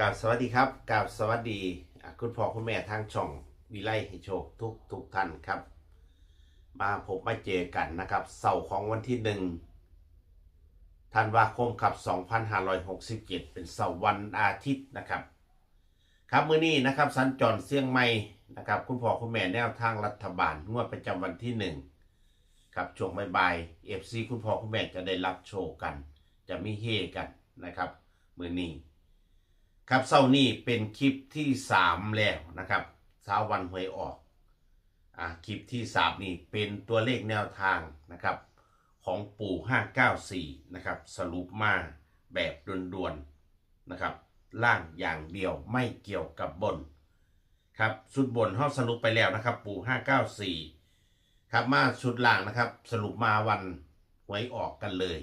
กราบสวัสดีครับกราบสวัสดีคุณพ่อคุณแม่ทางช่องวิไลให้โชคทุกทุกท่านครับ มาพบมาเจอกันนะครับเสาร์ของวันที่หนึ่งธันวาคมครับ 2567 เป็นเสาร์วันอาทิตย์นะครับ ครับมื้อนี้นะครับสัญจรเสียงใหม่นะครับ คุณพ่อคุณแม่แนวทางรัฐบาลงวดประจำวันที่หนึ่งครับช่วงบ่ายเอฟซีคุณพ่อคุณแม่จะได้รับโชว์กัน จะมีเฮกันนะครับ มื้อนี้ ครับเศร้านี้เป็นคลิปที่สามแล้วนะครับเช้าวันหวยออกอ่าคลิปที่สามนี่เป็นตัวเลขแนวทางนะครับ ของปู่594นะครับสรุปมาแบบด่วนๆนะครับ ล่างอย่างเดียวไม่เกี่ยวกับบนครับชุดบนห้องสรุปไปแล้วนะครับ ปู่594ครับมาชุดล่างนะครับ สรุปมาวันหวยออกกันเลย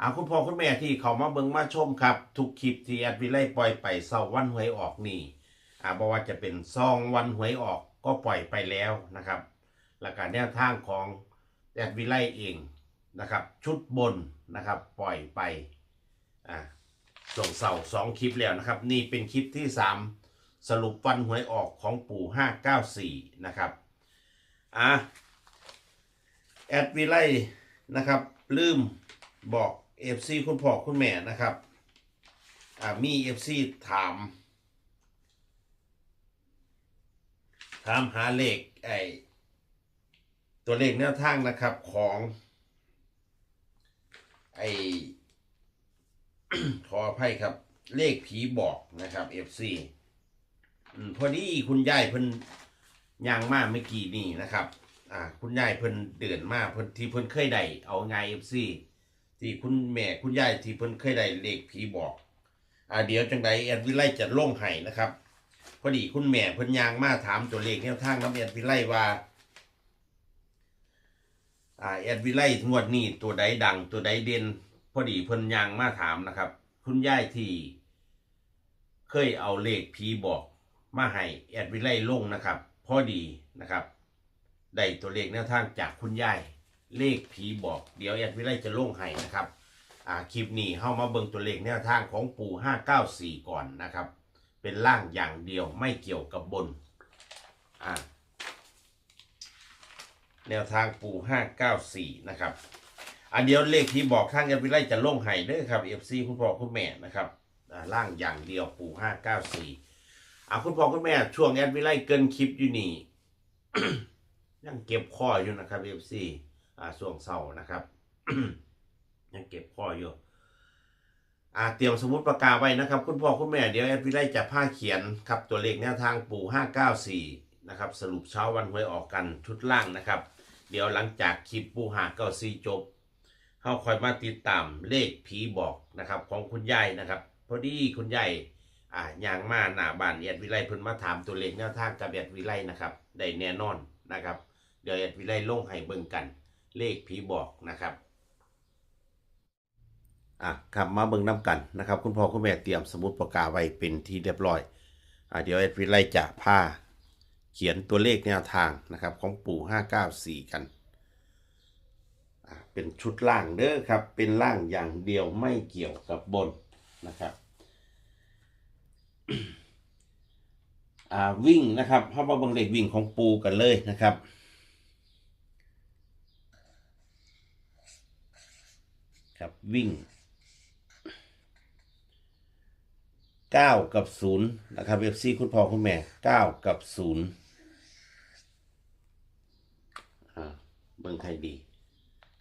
อาคุณพ่อคุณแม่ที่เขามาเบิ่งมาชมครับ ทุกคลิปที่แอดวิไลปล่อยไปเศร้าวันหวยออกนี่อ่าบอกว่าจะเป็นซองวันหวยออกก็ปล่อยไปแล้วนะครับแล้วก็แนวทางของแอดวิไลเองนะครับ ชุดบนนะครับ ปล่อยไปอ่าส่งเสาสองคลิปแล้วนะครับ นี่เป็นคลิปที่สามสรุปวันหวยออกของปู่ 594 นะครับอะแอดวิไลนะครับ ลืมบอก FC คุณพ่อคุณแม่นะครับอ่ามี FC ถาม ถามหาเลขไอตัวเลขแนวทางนะครับของไอขออภัยครับ เลขผีบอกนะครับ FC อืมพอดีคุณยายเพิ่นย่างมาเมื่อกี้นี่นะครับ อ่า คุณยายเพิ่นเดือนมาเพิ่นที่เพิ่นเคยได้เอาไง FC ที่คุณแม่คุณยายที่เพิ่นเคยได้เลขผีบอกอ่าเดี๋ยวจังใดแอดวิไลจะลงให้นะครับ พอดีคุณแม่เพิ่นยางมาถามตัวเลขแนวทางน้ำแอดวิไลว่าอ่าแอดวิไลงวดนี้ตัวใดดังตัวใดเด่นพอดีเพิ่นยางมาถามนะครับ คุณยายที่เคยเอาเลขผีบอกมาให้แอดวิไลลงนะครับ พอดีนะครับได้ตัวเลขแนวทางจากคุณยาย เลขผีบอก เดี๋ยวแอดวิไลจะลงให้นะครับ อ่าคลิปนี้เข้ามาเบิ่งตัวเลขแนวทางของปู่594 ก่อนนะครับ เป็นล่างอย่างเดียวไม่เกี่ยวกับบน อ่าแนวทางปู่594 นะครับอันเดียวเลขที่บอกทางแอดวิไลจะลงให้เด้อครับ FC คุณพ่อคุณแม่นะครับอ่าล่างอย่างเดียวปู่594อ่าคุณพ่อคุณแม่ช่วงแอดวิไลเกินคลิปอยู่นี่ ยังเก็บข้ออยู่นะครับ FC อ่า ช่วงเศร้านะครับ ยังเก็บข้ออยู่อ่าเตรียมสมุดปากกาไว้นะครับ คุณพ่อคุณแม่เดี๋ยวแอดวิไลจะผ้าเขียนครับตัวเลขแนวทางปู่ 594 นะครับ สรุปเช้าวันหวยออกกันชุดล่างนะครับ เดี๋ยวหลังจากคลิปปู่594 จบเขาคอยมาติดตามเลขผีบอกนะครับ ของคุณยายนะครับ พอดีคุณยายอ่าย่างมาหน้าบ้านแอดวิไลเพิ่นมาถามตัวเลขแนวทางกับแอดวิไลนะครับได้แน่นอนนะครับ เดี๋ยวแอดวิไลลงให้เบิ่งกัน เลขผีบอกนะครับอะครับมาเบิ่งน้ำกันนะครับ คุณพ่อคุณแม่เตรียมสมุดปากกาไว้เป็นที่เรียบร้อยอะเดี๋ยวแอดวิไลจะพาเขียนตัวเลขแนวทางนะครับของปู่ 594 กันอะเป็นชุดล่างเด้อครับ เป็นล่างอย่างเดียวไม่เกี่ยวกับบนนะครับอ่าวิ่งนะครับเข้ามาบิ่งเลขวิ่งของปูกันเลยนะครับ ครับวิ่งเก้ากับศูนย์นะครับเอฟซีคุณพ่อคุณแม่เก้ากับศูนย์อ่าเบิ่งใครดี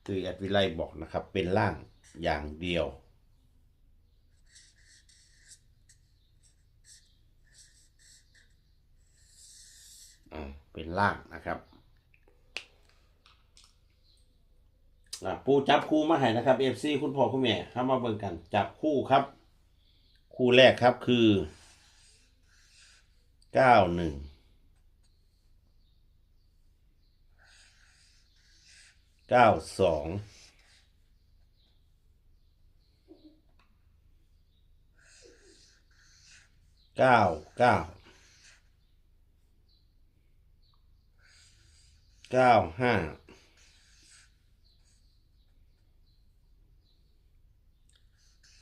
คือแอดวิไลบอกนะครับ เป็นล่างอย่างเดียวอ่าเป็นล่างนะครับ อ่าปูจับคู่มาให้นะครับเอฟซีคุณพ่อคุณแม่เข้ามาเบิ่งกัน จับคู่ครับ คู่แรกครับคือเก้าหนึ่งเก้าสองเก้าเก้าเก้าห้า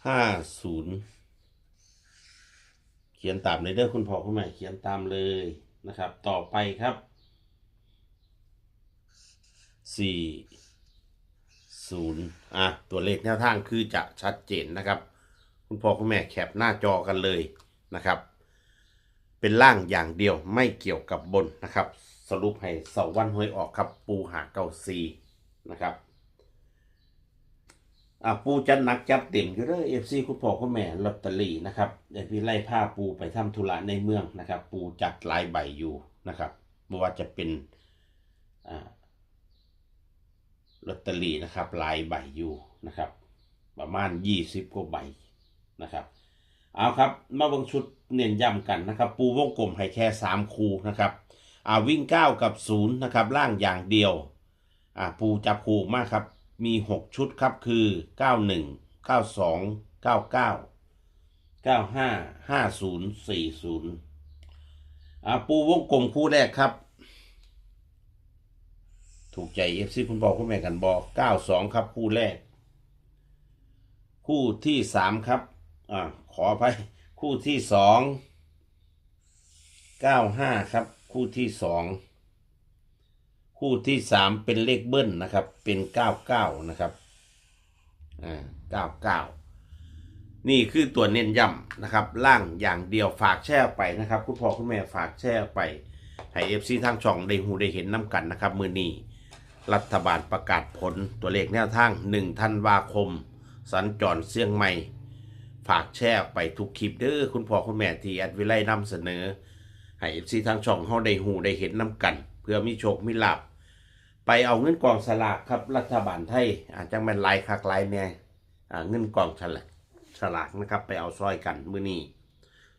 ห้าศูนย์เขียนตามเลยเด้อคุณพ่อคุณแม่เขียนตามเลยนะครับ ต่อไปครับสี่ศูนย์อะ ตัวเลขแนวทางคือจะชัดเจนนะครับ คุณพ่อคุณแม่แคปหน้าจอกันเลยนะครับ เป็นล่างอย่างเดียวไม่เกี่ยวกับบนนะครับ สรุปให้เสาวันหวยออกครับปูหาเก้าซีนะครับ อะปูจัดหนักจับเต็มอยู่เด้อเอฟซีคุณพ่อคุณแม่ลอตเตอรี่นะครับเดี๋ยวพี่ไล่ผ้าปูไปทำธุระในเมืองนะครับ ปูจัดหลายใบอยู่นะครับไม่ว่าจะเป็นอ่าลอตเตอรี่นะครับหลายใบอยู่นะครับ ประมาณยี่สิบกว่าใบนะครับเอาครับมาเบิ่งชุดเน้นย้ำกันนะครับ ปูวงกลมให้แค่สามคูนะครับอ่าวิ่งเก้ากับศูนย์นะครับล่างอย่างเดียวอ่าปูจับคูมากครับ มีหกชุดครับคือเก้าหนึ่งเก้าสองเก้าเก้าเก้าห้าห้าศูนย์สี่ศูนย์อาปูวงกลมคู่แรกครับ ถูกใจเอฟซีคุณบอกคุณแม่กันบอกเก้าสองครับคู่แรก คู่ที่สามครับอ่าขอไปคู่ที่สองเก้าห้าครับ คู่ที่สอง คู่ที่สามเป็นเลขเบิ้ลนะครับ เป็นเก้าเก้านะครับอ่าเก้าเก้านี่คือตัวเน้นย้ำนะครับ ล่างอย่างเดียวฝากแช่ไปนะครับ คุณพ่อคุณแม่ฝากแช่ไปให้เอฟซีทางช่องได้หูได้เห็นน้ำกันนะครับ มือนี้รัฐบาลประกาศผลตัวเลขแนวทาง1ธันวาคม สัญจรเสียงใหม่ ฝากแชร์ไปทุกคลิปเด้อคุณพ่อคุณแม่ที่แอดวิไลนำเสนอให้เอฟซีทางช่องเฮาได้หูได้เห็นน้ำกัน เพื่อมีโชคมีลาบ ไปเอาเงินกองสลากครับรัฐบาลไทยอาจจะเป็นลายคักลายแน่อ่าเงินกองฉลากฉลากนะครับไปเอาซอยกันมื้อนี้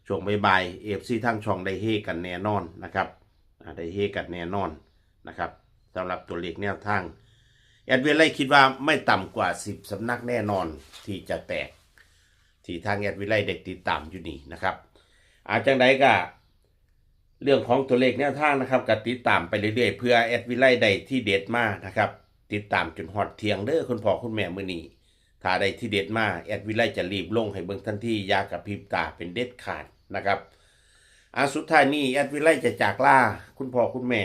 ช่วงบ่ายเอฟซีทางช่องได้เฮกันแน่นอนนะครับได้เฮกันแน่นอนนะครับสำหรับตัวเลขแนวทางแอดเวลไลคิดว่าไม่ต่ำกว่า 10 สำนักแน่นอนที่จะแตก ที่ทางแอดวิไลเด็กติดตามอยู่นี่นะครับอาจังใดก็ เรื่องของตัวเลขแนวทางนะครับก็ติดตามไปเรื่อยๆ เพื่อแอดวิไลได้ที่เด็ดมานะครับ ติดตามจนฮอดเทียงเด้อคุณพ่อคุณแม่มือนี้ถ้าได้ที่เด็ดมาแอดวิไลจะรีบลงให้เบิ่งทันทียากับพริบตาเป็นเด็ดขาดนะครับอาสุดท้ายนี้แอดวิไลจะจากลาคุณพ่อคุณแม่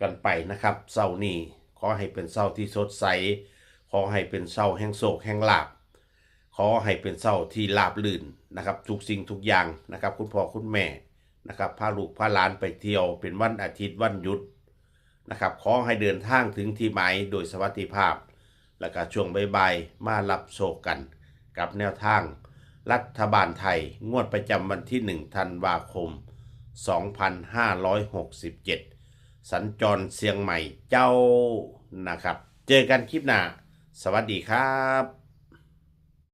กันไปนะครับเสาร์นี้ขอให้เป็นเสาร์ที่สดใส ขอให้เป็นเสาร์แห่งโศกแห่งลาบขอให้เป็นเศร้าที่ราบลื่นนะครับทุกสิ่งทุกอย่างนะครับ คุณพ่อคุณแม่ นะครับพาลูกพาหลานไปเที่ยวเป็นวันอาทิตย์วันหยุดนะครับขอให้เดินทางถึงที่หมายโดยสวัสดิภาพ แล้วก็ช่วงบ่ายๆมารับโชคกัน กับแนวทาง รัฐบาลไทยงวดประจำวันที่ 1 ธันวาคม 2567 สัญจรเชียงใหม่เจ้านะครับ เจอกันคลิปหน้า สวัสดีครับ